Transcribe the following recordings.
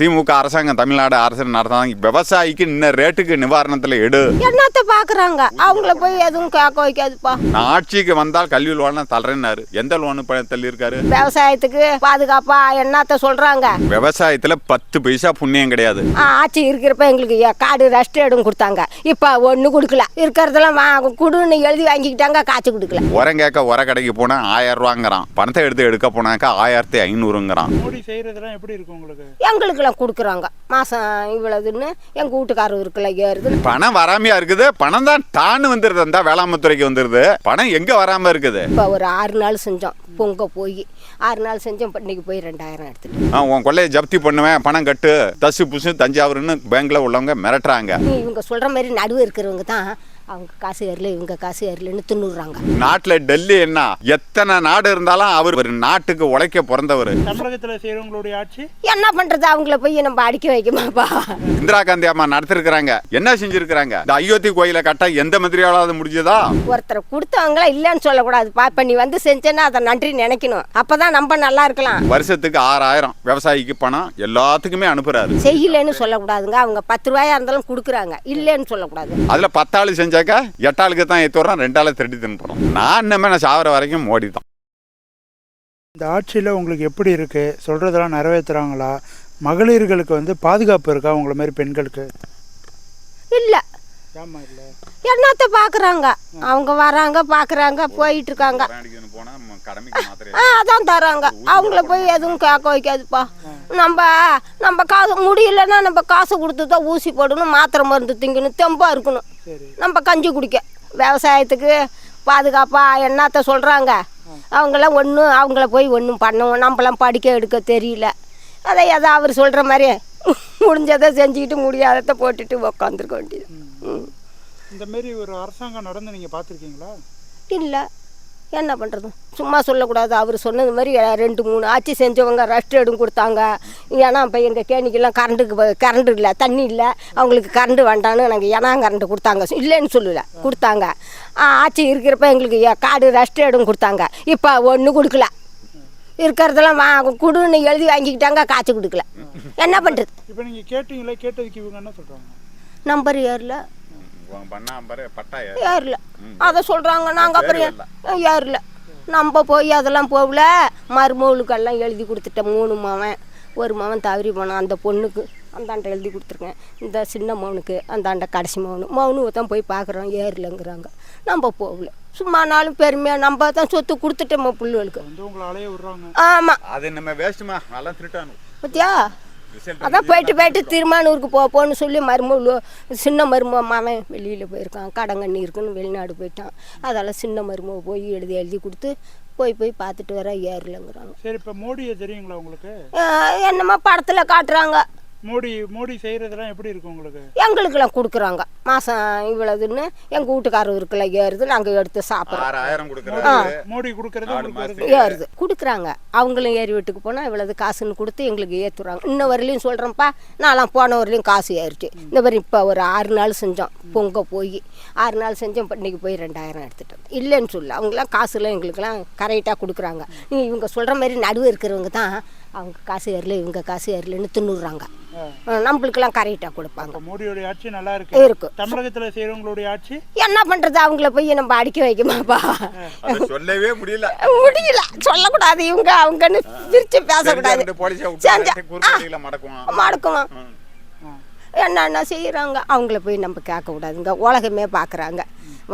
திமுக அரசாங்கம் தமிழ்நாடு அரசு நடத்தாங்க விவசாயிக்கு இன்ன ரேட்டுக்கு நிவாரணத்தில் எடு. என்னத்த பாக்குறாங்க? அவங்கள போய் எதுவும் கேட்க வைக்காதுப்பா நான் ஆட்சிக்கு வந்தால் கல்வி லோன் தள்ளுறேன்னாரு எந்த லோனு தள்ளியிருக்காரு? விவசாயத்துக்கு பாதுகாப்பா என்னத்த சொல்றாங்க? விவசாயத்தில் பத்து பைசா புண்ணியம் கிடையாது. ஆட்சி இருக்கிறப்ப எங்களுக்கு காடு ரெஸ்ட் எடுன்னு கொடுத்தாங்க. இப்போ ஒன்று கொடுக்கல. இருக்கிறதெல்லாம் வா குடுன்னு எழுதி வாங்கிக்கிட்டாங்க காய்ச்சி கொடுக்கல. உரம் கேட்க உர கடைக்கு போனால் ஆயிரம் ரூபாங்கிறான். பணத்தை எடுத்து எடுக்க போனாக்கா ஆயிரத்தி ஐநூறுங்கிறான். மோடி எங்களுக்கெல்லாம் கொடுக்குறாங்க. மாதம் இவ்வளவுன்னு எங்கள் வீட்டுக்காரர் இருக்குல்ல ஏறுது. பணம் வராமையா இருக்குது? பணம் தான் டான்னு வந்துருது. அந்த வேளாண்மை துறைக்கு வந்துருது. பணம் எங்க வராம இருக்குது? இப்போ ஒரு ஆறு நாள் செஞ்சோம். பொங்க போய். ஆறு நாள் செஞ்சோம். இன்னைக்கு போய் ரெண்டாயிரம் எடுத்துட்டு ஆ, உன் கொள்ளையை ஜப்தி பண்ணுவேன். பணம் கட்டு. தசு புசு தஞ்சாவூர்னு பேங்க்ல உள்ளவங்க மிரட்டுறாங்க. இவங்க சொல்கிற மாதிரி நடுவு இருக்கிறவங்க தான் அவங்க காசு ஏறல இவங்க காசு ஏறலன்னு தின்னுடுறாங்க. நாட்டுல டெல்லி என்ன? எத்தனை நாடு இருந்தாலும் அவர் ஒரு நாட்டுக்கு உழைக்க பிறந்தவர். தமிழகத்துல செய்யறவங்களுடைய ஆட்சி? என்ன பண்ணுறது அவங்கள போய் நம்ம அடிக்க வைக்குமாப்பா. இந்திரா காந்தி அம்மா நடத்திருக்கிறாங்க. என்ன செஞ்சிருக்கிறாங்க? இந்த அயோத்தி கோயிலை கட்ட எந்த மந்திரியாலாவது முடிஞ்சதா? ஒருத்தரை கொடுத்தவங்கள இல்லைன்னு சொல்லக்கூடாதுப்பா இப்போ நீ வந்து செஞ்சேன்னா அதை நன்றி நினைக்கணும். அப்போ தான் நம்ம நல்லா இருக்கலாம். வருஷத்துக்கு ஆறாயிரம் விவசாயிக்கு பணம் எல்லாத்துக்குமே அனுப்புறாரு. செய்யலைன்னு சொல்லக்கூடாதுங்க. அவங்க பத்து ரூபாயா இருந்தாலும் கொடுக்குறாங்க. இல்லைன்னு சொல்லக்கூடாது. அதுல பத்தாள் செஞ்சாக்கா எட்டாளுக்கு தான் ஏத்துறோம் ரெண்டாளை திருடி தின்போம் நான் இன்னமே நான் சாவர வரைக்கும் மோடி தான் இந்த ஆட்சியில உங்களுக்கு எப்படி இருக்கு? சொல்றதெல்லாம் நிறைவேத்துறாங்களா? மகளிர்களுக்கு வந்து பாதுகாப்பு இருக்கா? உங்களை மாதிரி பெண்களுக்கு. இல்லை. ஏமா இல்ல? என்னத்த பார்க்குறாங்க அவங்க வராங்க பார்க்குறாங்க போயிட்டு இருக்காங்க அதான் தராங்க. அவங்கள போய் எதுவும் கேட்க வைக்காதுப்பா. நம்ம நம்ம காசு முடியலன்னா நம்ம காசு கொடுத்து தான் ஊசி போடணும் மாத்திரை மருந்து திங்கணும் தெம்பா இருக்கணும். நம்ம கஞ்சி குடிக்க. விவசாயத்துக்கு பாதுகாப்பா என்னத்த சொல்கிறாங்க அவங்களாம் ஒன்றும் அவங்கள போய் ஒன்றும் பண்ணுவோம். நம்மளாம் படிக்க எடுக்க தெரியல. அதை எதை அவர் சொல்கிற மாதிரி முடிஞ்சதை செஞ்சுக்கிட்டு முடியாததை போட்டுட்டு உக்காந்துருக்க வேண்டியது. இந்த மாதிரி ஒரு அரசாங்கம் நடந்து நீங்க பார்த்துருக்கீங்களா? இல்லை. என்ன பண்ணுறது சும்மா சொல்லக்கூடாது. அவர் சொன்னது மாதிரி ரெண்டு மூணு ஆட்சி செஞ்சவங்க ரெஸ்ட் எடுங்க கொடுத்தாங்க. ஏன்னா இப்போ எங்கள் கேணிக்கெல்லாம் கரண்ட்டுக்கு கரண்ட் இல்லை தண்ணி இல்லை. அவங்களுக்கு கரண்ட் வேண்டான்னு நாங்கள் ஏன்னா கரண்ட் கொடுத்தாங்க. இல்லைன்னு சொல்லல கொடுத்தாங்க. ஆ, ஆட்சி இருக்கிறப்ப எங்களுக்கு ஏ- காடு ரெஸ்ட் எடுங்க கொடுத்தாங்க. இப்போ ஒன்றும் கொடுக்கல. இருக்கிறதெல்லாம் வா குடுன்னு எழுதி வாங்கிக்கிட்டாங்க காய்ச்சி கொடுக்கல. என்ன பண்ணுறது இப்போ நீங்க கேட்டீங்களே கேட்டதுக்கு இவங்க என்ன சொல்றாங்க? நம்பர் பட்டா ஏறல. அதை சொல்கிறாங்க நாங்கள் அப்புறம் ஏறல. நம்ம போய் அதெல்லாம் போகல. மருமகளுக்கெல்லாம் எழுதி கொடுத்துட்டேன். மூணு மவன் ஒரு மவன் தவறி போனான். அந்த பொண்ணுக்கு அந்தாண்ட எழுதி கொடுத்துருக்கேன். இந்த சின்ன மவனுக்கு அந்தாண்ட கடைசி மவனு மவனு தான் போய் பார்க்குறோம். ஏறலங்கிறாங்க. நம்ம போகல. சும்மானாலும் பெருமையாக நம்ம தான் சொத்து கொடுத்துட்டோம் பிள்ளைகளுக்கு. ஆமாம் அது நம்ம வேஸ்ட்டுமா அதெல்லாம் திருட்டானு. பத்தியா? அதான் போயிட்டு போயிட்டு திருமானூருக்கு போ போன்னு சொல்லி மருமகள் சின்ன மருமக மாமன் வெளியில் போயிருக்கான். கடங்கண்ணி இருக்குன்னு வெளிநாடு போயிட்டான். அதெல்லாம் சின்ன மருமக போய் எழுதி எழுதி கொடுத்து போய் போய் பார்த்துட்டு வர ஏறலங்கிறாங்க. சரி இப்போ மோடியை தெரியுங்களா உங்களுக்கு? ஆஹ் என்னமோ படத்தில் காட்டுறாங்க. மோடி மோடி செய்யறதெல்லாம் எப்படி இருக்கு உங்களுக்கு? எங்களுக்கெல்லாம் கொடுக்குறாங்க. மாதம் இவ்வளவுன்னு எங்கள் வீட்டுக்காரர் இருக்குல்ல ஏறுது நாங்கள் எடுத்து சாப்பிட்றோம். மோடி கொடுக்கறது. ஏறுது. கொடுக்குறாங்க. அவங்களும் ஏறி வீட்டுக்கு போனால் இவ்வளவு காசுன்னு கொடுத்து எங்களுக்கு ஏற்றுறாங்க இன்ன வரலையும் சொல்கிறேன்ப்பா நான்லாம் போன வரலையும் காசு ஏறிச்சு இந்த மாதிரி இப்போ ஒரு ஆறு நாள் செஞ்சோம் பொங்க போய். ஆறு நாள் செஞ்சோம் இன்னைக்கு போய் ரெண்டாயிரம் எடுத்துட்டோம். இல்லைன்னு சொல்ல அவங்களாம் காசுலாம் எங்களுக்கெல்லாம் கரெக்டாக கொடுக்குறாங்க. நீ இவங்க சொல்கிற மாதிரி நடுவு இருக்கிறவங்க தான் அவங்க காசு ஏறல இவங்க காசு ஏறலன்னு தின்னுடுறாங்க. நம்மளுக்கெல்லாம் கரெக்டாக கொடுப்பாங்க. மோடியோடைய ஆட்சி நல்லா இருக்கு. இருக்கு. தமிழகத்துல செய்யறவங்களுடைய ஆட்சி? என்ன பண்ணுறது அவங்கள போய் நம்ம அடிக்க வைக்குமாப்பா. சொல்லவே முடியல. முடியல. சொல்லக்கூடாது. இவங்க அவங்கன்னு பிரிச்சு பேசக்கூடாது. மடக்குவோம். என்னென்ன செய்கிறாங்க அவங்கள போய் நம்ம கேட்க கூடாதுங்க உலகமே பார்க்குறாங்க.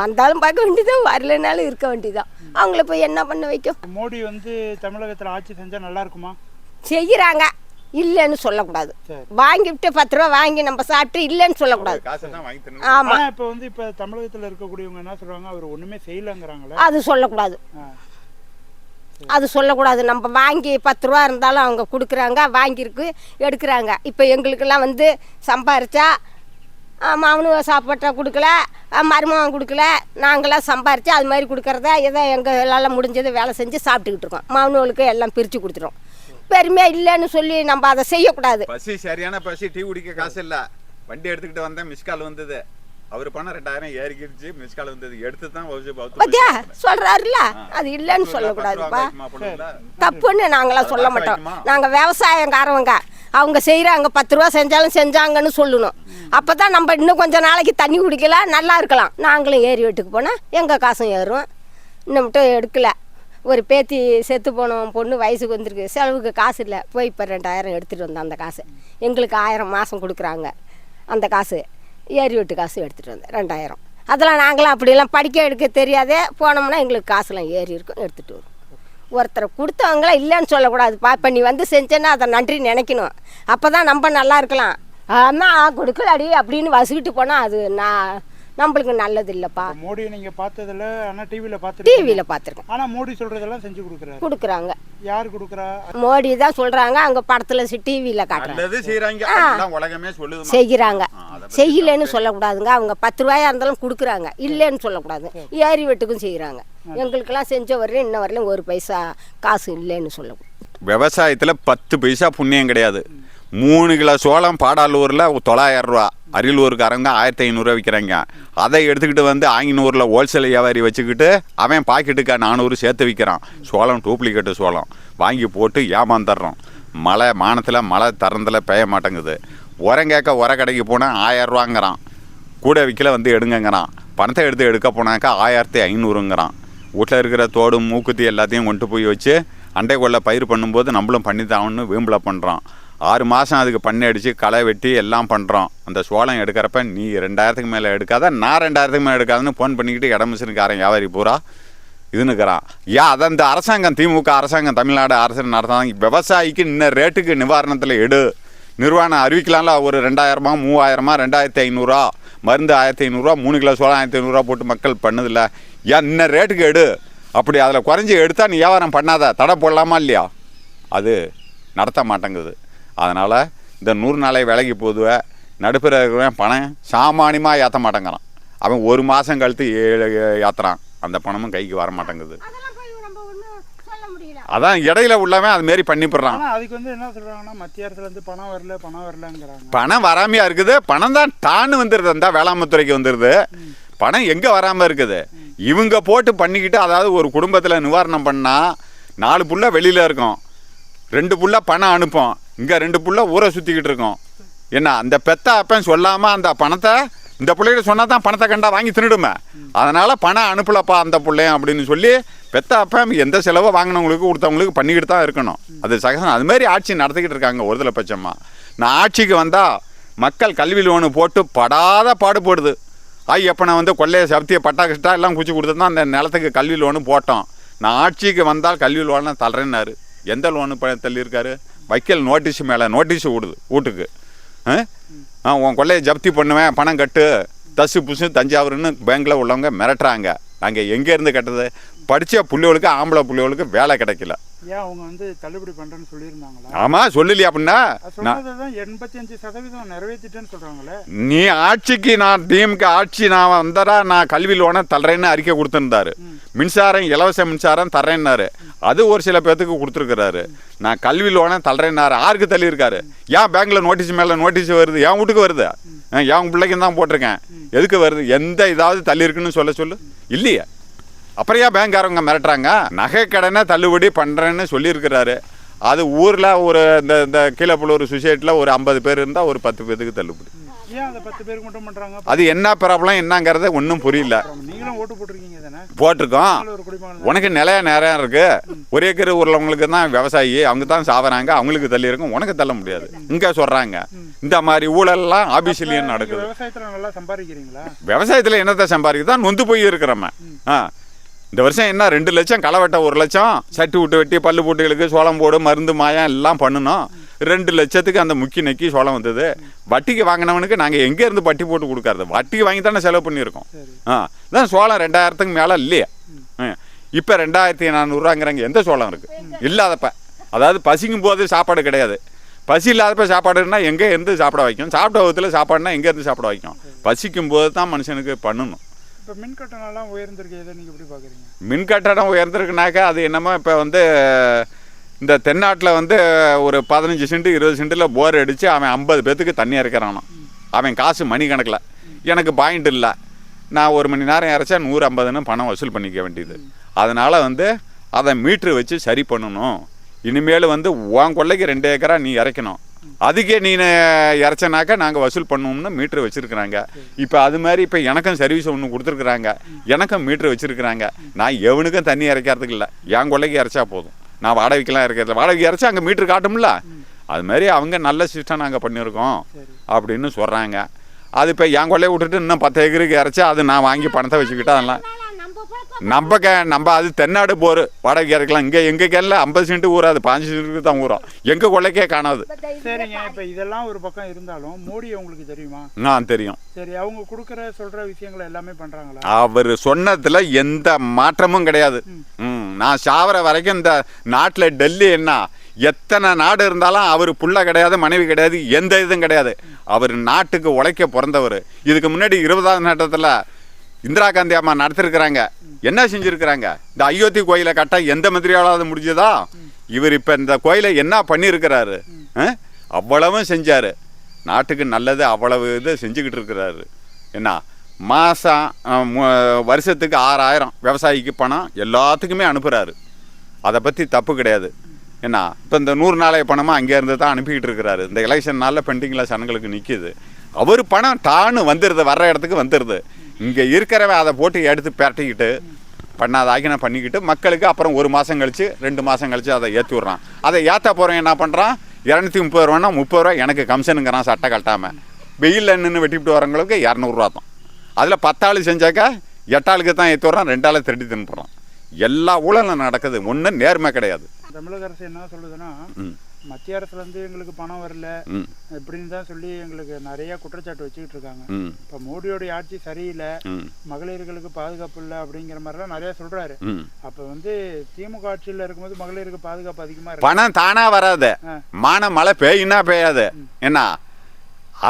வந்தாலும் பார்க்க வேண்டியதான் வரலைனாலும் இருக்க வேண்டியதான் அவங்கள போய் என்ன பண்ண வைக்கும்? மோடி வந்து தமிழகத்துல ஆட்சி செஞ்சா நல்லா இருக்குமா? செய்கிறாங்க இல்லைன்னு சொல்லக்கூடாது. வாங்கிவிட்டு பத்து ரூபா வாங்கி நம்ம சாப்பிட்டு இல்லைன்னு சொல்லக்கூடாது. ஆமாம் இப்ப வந்து இப்ப தமிழகத்துல இருக்கக்கூடியவங்க என்ன சொல்றாங்க? அவர் ஒண்ணுமே செய்யலங்கிறாங்களே. அது சொல்லக்கூடாது. அது சொல்லக்கூடாது. நம்ம வாங்கி பத்து ரூபா இருந்தாலும் அவங்க கொடுக்குறாங்க வாங்கியிருக்கு எடுக்கிறாங்க. இப்போ எங்களுக்கெல்லாம் வந்து சம்பாரிச்சா மாமனு சாப்பாட்டை கொடுக்கல மருமகன் கொடுக்கல. நாங்களாம் சம்பாரித்து அது மாதிரி கொடுக்குறத ஏதோ எங்களால் முடிஞ்சதை வேலை செஞ்சு சாப்பிட்டுக்கிட்டு இருக்கோம். மாமனுகளுக்கு எல்லாம் பிரித்து கொடுத்துரும் பெருமையாக இல்லைன்னு சொல்லி நம்ம அதை செய்யக்கூடாது. பசி சரியான பசி டீ குடிக்க காசு இல்ல. வண்டி எடுத்துக்கிட்டு வந்தேன் மிஸ் கால் வந்தது. அவர் பணம் ரெண்டாயிரம் ஏறிக்கிடுச்சு மிஸ் கால் வந்தது. எடுத்து தான் வச்சு பௌத்து பத்தியா? வச்சு சொல்றாருல ஆ. அது இல்லைன்னு சொல்லக்கூடாதுப்பா? தப்புன்னு நாங்களாம் சொல்ல மாட்டோம்? நாங்கள் விவசாயக்காரவங்க அவங்க செய்கிறாங்க பத்து ரூபா செஞ்சாலும் செஞ்சாங்கன்னு சொல்லணும். அப்போ தான் நம்ம இன்னும் கொஞ்சம் நாளைக்கு தண்ணி குடிக்கலாம் நல்லா இருக்கலாம். நாங்களும் ஏரி வீட்டுக்கு போனால் எங்கள் காசும் ஏறும். இன்னும் மட்டும் எடுக்கல. ஒரு பேத்தி செத்து போனோம் பொண்ணு வயசுக்கு வந்திருக்கு. செலவுக்கு காசு இல்லை. போய் இப்போ ரெண்டாயிரம் எடுத்துகிட்டு வந்தேன் அந்த காசு. எங்களுக்கு ஆயிரம் மாதம் கொடுக்குறாங்க. அந்த காசு ஏரி வீட்டு காசு எடுத்துகிட்டு வந்தேன். ரெண்டாயிரம். அதெல்லாம் நாங்களாம் அப்படிலாம் படிக்க எடுக்க தெரியாதே போனோம்னா எங்களுக்கு காசுலாம் ஏறி இருக்கும் எடுத்துகிட்டு வரும். ஒருத்தரை கொடுத்தவங்களாம் இல்லைன்னு சொல்லக்கூடாதுப்பா இப்போ நீ வந்து செஞ்சேன்னா அதை நன்றி நினைக்கணும். அப்போ தான் நம்ம நல்லா இருக்கலாம். ஆமாம் கொடுக்கலாடி அப்படின்னு வசிக்கிட்டு போனால் அது நான் நம்மளுக்கு நல்லது இல்லைப்பா இப்ப மோடியை நீங்க பார்த்ததுல ஆனா டிவியில பார்த்துருக்கீங்க. டிவியில் பார்த்துருக்கேன் ஆனா மோடி சொல்றதெல்லாம் செஞ்சு கொடுக்குறாரு. கொடுக்குறாங்க. யார் கொடுக்குறா? மோடி தான் சொல்கிறாங்க அங்கே படத்தில் டிவியில் காட்டுறாங்க. நல்லது செய்யறாங்க அதுதான் உலகமே சொல்லுது செய்கிறாங்க. செய்யலைன்னு சொல்லக்கூடாதுங்க. அவங்க பத்து ரூபாயா இருந்தாலும் கொடுக்குறாங்க. இல்லைன்னு சொல்லக்கூடாது. ஏரி வெட்டுக்கும் செய்கிறாங்க எங்களுக்கெல்லாம் செஞ்ச வரையும் இன்ன வரையிலும் ஒரு பைசா காசு இல்லைன்னு சொல்லக்கூடாது. விவசாயத்தில் பத்து பைசா புண்ணியம் கிடையாது. மூணு கிலோ சோளம் பாடாலூரில் தொள்ளாயிரம் ரூபா. அரியலூருக்காரங்க ஆயிரத்தி ஐநூறுரூவா விற்கிறாங்க அதை எடுத்துக்கிட்டு வந்து ஆங்கினூரில் ஹோல்சேல் வியாபாரி வச்சுக்கிட்டு அவன் பாக்கெட்டுக்கா நானூறு சேர்த்து விற்கிறான் சோளம் டூப்ளிகேட்டு சோளம். வாங்கி போட்டு ஏமாந்துடுறோம் மழை மானத்தில் மழை தரந்தில் பெய்ய மாட்டேங்குது. உரம் கேட்க உர கடைக்கு போனால் ஆயிரம் கூட விற்கல வந்து எடுங்கங்கிறான். பணத்தை எடுத்து எடுக்க போனாக்கா ஆயிரத்தி ஐநூறுங்கிறான். வீட்டில் இருக்கிற தோடு மூக்குத்தி எல்லாத்தையும் கொண்டு போய் வச்சு அண்டை கொள்ள பயிர் பண்ணும்போது நம்மளும் பண்ணி தாகணும்னு வீம்பில் பண்ணுறான் ஆறு மாதம் அதுக்கு பண்ணி அடித்து களை வெட்டி எல்லாம் பண்ணுறோம் அந்த சோளம் எடுக்கிறப்ப நீ ரெண்டாயிரத்துக்கு மேலே எடுக்காத நான் ரெண்டாயிரத்துக்கு மேலே எடுக்காதுன்னு ஃபோன் பண்ணிக்கிட்டு இடமிச்சிருக்காரன் வியாபாரி பூரா. இதுன்னுக்கிறான் ஏன் அதை அந்த அரசாங்கம் திமுக அரசாங்கம் தமிழ்நாடு அரசு நடத்தாங்க விவசாயிக்கு இன்ன ரேட்டுக்கு நிவாரணத்தில் எடு. நிர்வாணம் அறிவிக்கலாம்ல. ஒரு ரெண்டாயிரமா மூவாயிரமா ரெண்டாயிரத்தி ஐநூறுரூவா மருந்து ஆயிரத்தி ஐநூறுரூவா மூணு கிலோ சோளம் ஆயிரத்தி ஐநூறுரூவா போட்டு மக்கள் பண்ணதில்ல. ஏன் இன்ன ரேட்டுக்கு எடு. அப்படி அதில் குறைஞ்சி எடுத்தால் நீ வியாபாரம் பண்ணாத. தடை போடலாமா இல்லையா? அது நடத்த மாட்டேங்குது. அதனால் இந்த நூறு நாளை விலைக்கு போதுவ நடுப்புற இருக்கிறவன் பணம் சாமானியமாக ஏற்ற மாட்டேங்கிறான். அவன் ஒரு மாதம் கழித்து ஏழு ஏற்றுறான் அந்த பணமும் கைக்கு வர மாட்டேங்குது. அதான் இடையில உள்ளவன் அது மாரி பண்ணிவிடுறான் அதுக்கு வந்து என்ன சொல்றாங்கன்னா மத்திய அரசுல இருந்து பணம் வரல பணம் வரலங்கிறாங்க. பணம் வராமையா இருக்குது. பணம் தான் டான்னு வந்துடுது அந்த வேளாண்மைத்துறைக்கு வந்துடுது பணம் எங்கே வராமல் இருக்குது? இவங்க போட்டு பண்ணிக்கிட்டு அதாவது ஒரு குடும்பத்தில் நிவாரணம் பண்ணால் நாலு புள்ள வெளியில் இருக்கும். ரெண்டு புள்ள பணம் அனுப்போம். இங்கே ரெண்டு புள்ள ஊரை சுற்றிக்கிட்டு இருக்கோம். என்ன அந்த பெத்த அப்பன் சொல்லாமல் அந்த பணத்தை இந்த பிள்ளைகிட்ட சொன்னால் தான் பணத்தை கண்டா வாங்கி தின்னுடுமே. அதனால் பணம் அனுப்பலப்பா அந்த பிள்ளையும் அப்படின்னு சொல்லி பெத்த அப்பன் எந்த செலவை வாங்கினவங்களுக்கு கொடுத்தவங்களுக்கு பண்ணிக்கிட்டு தான் இருக்கணும். அது சகசம். அது மாதிரி ஆட்சி நடத்திக்கிட்டு இருக்காங்க ஒருதலை பட்சமாக நான் ஆட்சிக்கு வந்தால் மக்கள் கல்வி லோனு போட்டு படாத பாடுபடுது. ஐயப்பனை வந்து கொள்ளைய சப்திய பட்டா கஷ்டா எல்லாம் குச்சி கொடுத்து தான் அந்த நிலத்துக்கு கல்வி லோனு போட்டோம். நான் ஆட்சிக்கு வந்தால் கல்வி லோனை தள்ளுறேன்னாரு. எந்த லோனு ப தள்ளியிருக்காரு? வைக்கல் நோட்டீஸ் மேலே நோட்டீஸ் விடுது வீட்டுக்கு. ஆ? உன் கொள்ளையை ஜப்தி பண்ணுவேன் பணம் கட்டு. தசு புசு தஞ்சாவூர்னு பேங்க்கில் உள்ளவங்க மிரட்டுறாங்க. நாங்கள் எங்கேருந்து கட்டுறது? படித்த புள்ளிகளுக்கு ஆம்பளை புள்ளிகளுக்கு வேலை கிடைக்கல. ஏன் அவங்க வந்து தள்ளுபடி பண்றேன்னு சொல்லியிருந்தாங்களா? ஆமாம் சொல்லலையா அப்படின்னா? சதவீதம் நிறைவேற்றிட்டேன்னு சொல்றாங்களே. நீ ஆட்சிக்கு நான் டிஎம்கே ஆட்சி நான் வந்தடா நான் கல்வி லோனை தர்றேன்னு அறிக்கை கொடுத்துருந்தாரு. மின்சாரம் இலவச மின்சாரம் தர்றேன்னாரு. அது ஒரு சில பேர்த்துக்கு கொடுத்துருக்குறாரு. நான் கல்வி லோனை தள்ளுறேன்னாரு ஆருக்கு தள்ளியிருக்காரு? ஏன் பேங்க்ல நோட்டீஸ் மேலே நோட்டீஸ் வருது? என் வீட்டுக்கு வருது? என் பிள்ளைக்கு தான் போட்டிருக்கேன். எதுக்கு வருது? எந்த இதாவது தள்ளியிருக்குன்னு சொல்ல சொல்லு. இல்லையே. அப்புறம் ஏன் பேங்க்காரவங்க மிரட்டுறாங்க? நகை கடனை தள்ளுபடி பண்ணுறேன்னு சொல்லியிருக்கிறாரு. அது ஊரில் ஒரு இந்த இந்த கீழப்புள்ளூர் சொசைட்டியில் ஒரு ஐம்பது பேர் இருந்தால் ஒரு பத்து பேருக்கு தள்ளுபடி. அதை என்ன ப்ராப்ளம் என்னங்கிறத ஒன்றும் புரியல. போட்டிருக்கோம். உனக்கு நிலைய நேரம் இருக்கு. ஒரு ஏக்கர் உள்ளவங்களுக்கு தான் விவசாயி அவங்க தான் சாவறாங்க அவங்களுக்கு தள்ளி இருக்கும் உனக்கு தள்ள முடியாது. இங்கே சொல்கிறாங்க இந்த மாதிரி ஊழல்லாம் ஆபீஸ்லேயும் நடக்குது. விவசாயத்துல நல்லா சம்பாதிக்கிறீங்களா? விவசாயத்தில் என்னத்தை சம்பாதிக்குது? தான் நொந்து போய் இருக்கிறோம் ஆ. இந்த வருஷம் என்ன ரெண்டு லட்சம் களை வெட்ட ஒரு லட்சம்? சட்டி விட்டு வெட்டி பல்லு பூட்டுகளுக்கு சோளம் போடு மருந்து மாயம் எல்லாம் பண்ணணும் ரெண்டு லட்சத்துக்கு அந்த முக்கி நக்கி சோளம் வந்தது. வட்டிக்கு வாங்கினவனுக்கு நாங்கள் எங்கேருந்து வட்டி போட்டு கொடுக்கறது? வட்டிக்கு வாங்கி தானே செலவு பண்ணியிருக்கோம். ஆ தான் சோளம் ரெண்டாயிரத்துக்கு மேலே இல்லையே. இப்போ ரெண்டாயிரத்தி நானூறுரூவாங்கிறாங்க எந்த சோளம் இருக்குது இல்லாதப்ப. அதாவது பசிக்கும் போது சாப்பாடு கிடையாது. பசி இல்லாதப்ப சாப்பாடுன்னா எங்கே இருந்து சாப்பிட வைக்கும்? சாப்பிட்ட விதத்தில் சாப்பாடுனா எங்கே இருந்து சாப்பிட வைக்கும்? பசிக்கும் போது தான் மனுஷனுக்கு பண்ணணும். இப்போ மின் கட்டணம்லாம் உயர்ந்திருக்கு இதை நீங்கள் எப்படி பார்க்குறீங்க மின் கட்டணம் உயர்ந்திருக்குனாக்கா அது என்னமோ இப்போ வந்து இந்த தென்னாட்டில் வந்து ஒரு பதினஞ்சு சென்ட் இருபது சென்ட்டில் போர் அடித்து அவன் ஐம்பது பேத்துக்கு தண்ணி இறக்கிறானாம். அவன் காசு மணி கணக்கில். எனக்கு பாயிண்ட் இல்லை. நான் ஒரு மணி நேரம் இறைச்சா நூறு ஐம்பதுன்னு பணம் வசூல் பண்ணிக்க வேண்டியது. அதனால் வந்து அதை மீட்ரு வச்சு சரி பண்ணணும். இனிமேல் வந்து உன் கொள்ளைக்கு ரெண்டு ஏக்கரா நீ இறைக்கணும். அதுக்கே நீ இறச்சனாக்கா நாங்கள் வசூல் பண்ணுவோம்னு மீட்ரு வச்சுருக்குறாங்க. இப்போ அது மாதிரி இப்போ எனக்கும் சர்வீஸ் ஒன்று கொடுத்துருக்குறாங்க. எனக்கும் மீட்ரு வச்சுருக்குறாங்க. நான் எவனுக்கும் தண்ணி இறைக்கிறதுக்கு இல்லை. என் கொள்ளைக்கு இறைச்சா போதும். நான் வாடகைக்கெல்லாம் இறக்கிறது வாடகைக்கு இறைச்சா அங்கே மீட்ரு காட்டும்ல. அது மாதிரி அவங்க நல்ல சிஸ்டம் நாங்கள் பண்ணியிருக்கோம் அப்படின்னு சொல்கிறாங்க அது இப்போ என் கொள்ளையை விட்டுட்டு இன்னும் பத்து ஏக்கருக்கு இறைச்சா அது நான் வாங்கி பணத்தை வச்சுக்கிட்டு அதெல்லாம் நம்ம கே நம்ம அது தென்னாடு போர். வாடகை இறக்கலாம். இங்கே எங்கள் கேனில் ஐம்பது சென்ட் ஊறாது. பாஞ்சு சென்ட்டுக்கு தான் ஊறும். எங்கள் கொள்ளைக்கே காணாது. சரிங்க. இப்போ இதெல்லாம் ஒரு பக்கம் இருந்தாலும் மோடி உங்களுக்கு தெரியுமா? நான் தெரியும். சரி அவங்க கொடுக்குற சொல்ற விஷயங்களை எல்லாமே பண்றாங்களா? அவர் சொன்னதில் எந்த மாற்றமும் கிடையாது. ம். நான் சாவர வரைக்கும் இந்த நாட்டில் டெல்லி என்ன எத்தனை நாடு இருந்தாலும் அவர் புள்ள கிடையாது மனைவி கிடையாது எந்த இதுவும் கிடையாது. அவர் நாட்டுக்கு உழைக்க பிறந்தவர். இதுக்கு முன்னாடி இருபதாவது நட்டத்தில் இந்திரா காந்தி அம்மா நடத்திருக்கிறாங்க. என்ன செஞ்சுருக்கிறாங்க? இந்த அயோத்தி கோயிலை கட்ட எந்த மந்திரியாலாவது முடிஞ்சதா? இவர் இப்போ இந்த கோயிலை என்ன பண்ணியிருக்கிறாரு ஆ? அவ்வளவும் செஞ்சார். நாட்டுக்கு நல்லது அவ்வளவு இது செஞ்சுக்கிட்டு இருக்கிறாரு. என்ன? மாதம் வருஷத்துக்கு ஆறாயிரம் விவசாயிக்கு பணம் எல்லாத்துக்குமே அனுப்புகிறாரு அதை பற்றி தப்பு கிடையாது. என்ன? இப்போ இந்த நூறு நாளைய பணமாக அங்கேருந்து தான் அனுப்பிக்கிட்டு இருக்கிறாரு. இந்த எலெக்ஷன் நாளில் பெண்டிங்கில் சனங்களுக்கு நிற்கிது அவர் பணம் டான்னு வந்துடுது வர்ற இடத்துக்கு வந்துடுது இங்கே இருக்கிறவன் அதை போட்டு எடுத்து பிரட்டிக்கிட்டு பண்ணாத ஆக்கின பண்ணிக்கிட்டு மக்களுக்கு அப்புறம் ஒரு மாதம் கழிச்சு ரெண்டு மாதம் கழிச்சு அதை ஏற்றி விட்றான் அதை ஏற்ற போகிறவன் என்ன பண்ணுறான் இரநூத்தி முப்பது ரூபான்னா முப்பது ரூபா எனக்கு கமிஷனுங்கிறான் சட்டை கட்டாமல் வெயிலில் நின்று வெட்டிவிட்டு வரவங்களுக்கு இரநூறுவா தான். அதில் பத்தாள் செஞ்சாக்கா எட்டாளுக்கு தான் ஏற்றி விட்றான் ரெண்டாள் திருடி தின்னுறான் எல்லா ஊழலும் நடக்குது. ஒன்றும் நேர்மை கிடையாது. தமிழக அரசு என்ன சொல்லுதுன்னா மத்திய அரசுல இருந்து எங்களுக்கு பணம் வரல. இப்படின்னு தான் சொல்லி எங்களுக்கு நிறைய குற்றச்சாட்டு வச்சுக்கிட்டு இருக்காங்க. இப்போ மோடியோடைய ஆட்சி சரியில்லை. மகளிர்களுக்கு பாதுகாப்பு இல்லை அப்படிங்கிற மாதிரிலாம் நிறைய சொல்றாரு. அப்போ வந்து திமுக ஆட்சியில் இருக்கும்போது மகளிருக்கு பாதுகாப்பு அதிகமாக இருக்கு. பணம் தானா வராது. மான மழை பெய்யுனா பெய்யாது. என்ன?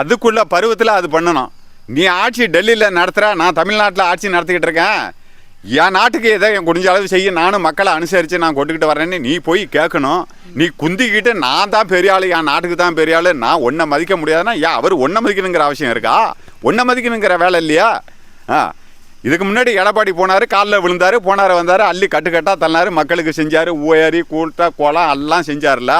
அதுக்குள்ள பருவத்தில் அது பண்ணணும். நீ ஆட்சி டெல்லியில் நடத்துகிற நான் தமிழ்நாட்டில் ஆட்சி நடத்திக்கிட்டு இருக்கேன். என் நாட்டுக்கு எதை என் குடிஞ்ச அளவு செய்ய நானும் மக்களை அனுசரித்து நான் கொண்டுக்கிட்டு வரேன்னு நீ போய் கேட்கணும். நீ குந்திக்கிட்டு நான் தான் பெரிய ஆள் என் நாட்டுக்கு தான் பெரிய ஆள் நான் ஒன்றை மதிக்க முடியாதுன்னா ஏன் அவர் ஒன்றை மதிக்கணுங்கிற அவசியம் இருக்கா? ஒன்றை மதிக்கணுங்கிற வேலை இல்லையா? ஆ. இதுக்கு முன்னாடி எடப்பாடி போனார் காலில் விழுந்தார் போனார் வந்தார் அள்ளி கட்டுக்கட்டாக தள்ளினார் மக்களுக்கு செஞ்சார் ஊயரி கூட்ட குளம் எல்லாம் செஞ்சார்ல.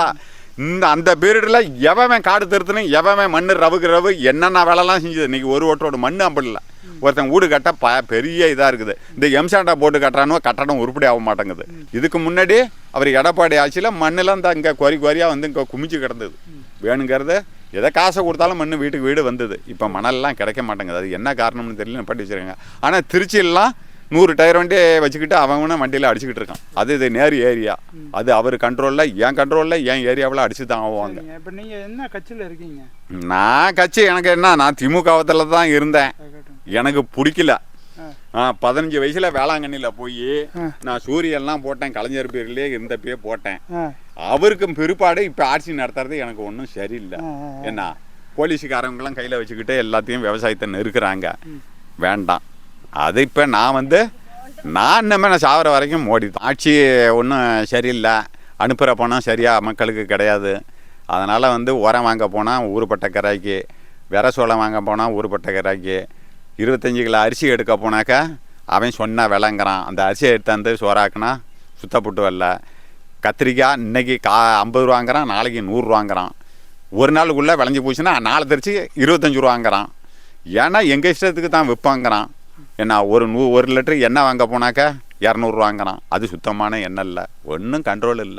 இந்த அந்த பீரியடில் எவன் காடு திருத்தணும் எவன் மண் ரவுக்கு ரவு என்னென்ன வேலைலாம் செஞ்சது? இன்றைக்கி ஒரு ஓட்டோட மண் அப்படி இல்லை ஒருத்தன் வீடு கட்ட ப பெரிய இதாக இருக்குது. இந்த எம்சாண்டா போட்டு கட்டுறானோ கட்டடம் உருப்படி ஆக மாட்டேங்குது. இதுக்கு முன்னாடி அவர் எடப்பாடி ஆட்சியில் மண்ணெல்லாம் தான் இங்கே குறை குறையாக வந்து இங்கே குமிச்சு கிடந்தது. வேணுங்கிறது எதை காசை கொடுத்தாலும் மண் வீட்டுக்கு வீடு வந்தது. இப்போ மணல்லாம் கிடைக்க மாட்டேங்குது. அது என்ன காரணம்னு தெரியல பட்டு வச்சுருக்காங்க. ஆனால் திருச்சியெல்லாம் நூறு டயர் வண்டி வச்சுக்கிட்டு அவன் வண்டியில் அடிச்சுக்கிட்டு இருக்கான். அது இது நேர் ஏரியா. அது அவர் கண்ட்ரோலில் என் கண்ட்ரோலில் என் ஏரியாவில் அடிச்சு தான் ஆவாங்க. இப்போ நீங்கள் என்ன கட்சியில் இருக்கீங்க? நான் கட்சி எனக்கு என்ன நான் திமுகவத்தில் தான் இருந்தேன். எனக்கு பிடிக்கல. பதினஞ்சு வயசில் வேளாங்கண்ணியில் போய் நான் சூரியன்லாம் போட்டேன் கலைஞர் பேர்லேயே இருந்தப்பயே போட்டேன். ஆ. அவருக்கு பிற்பாடு இப்போ ஆட்சி நடத்துறது எனக்கு ஒன்றும் சரியில்லை. என்ன போலீஸுக்காரவங்களாம் கையில் வச்சுக்கிட்டு எல்லாத்தையும் விவசாயத்தை நெருக்கிறாங்க. வேண்டாம். அது இப்போ நான் வந்து நான் இன்னமே நான் சாவர வரைக்கும் மோடி தான் ஆட்சி ஒன்றும் சரியில்லை. அனுப்புகிற பணம் சரியாக மக்களுக்கு கிடையாது. அதனால் வந்து உரம் வாங்க போனால் ஊருப்பட்ட கராய்க்கு விர சோளம் வாங்க போனால் ஊருப்பட்ட கராய்க்கு இருபத்தஞ்சி கிலோ அரிசி எடுக்க போனாக்கா அவன் சொன்ன விளங்குறான். அந்த அரிசியை எடுத்தாந்து சோறாக்குனா சுத்தப்பட்டு வரல. கத்திரிக்காய் இன்னைக்கு கா ஐம்பது ரூபாங்கிறான் நாளைக்கு நூறுரூவாங்கிறான் ஒரு நாளுக்குள்ளே விளைஞ்சி போச்சுன்னா நாளை தெரிச்சு இருபத்தஞ்சி ரூபாங்கிறான் ஏன்னா எங்கள் இஷ்டத்துக்கு தான் விற்பாங்கிறான் என்ன ஒரு நூ ஒரு லிட்டர் எண்ணெய் வாங்க போனாக்கா இரநூறுவாங்கிறான் அது சுத்தமான எண்ணெய் இல்லை. ஒன்றும் கண்ட்ரோல் இல்லை.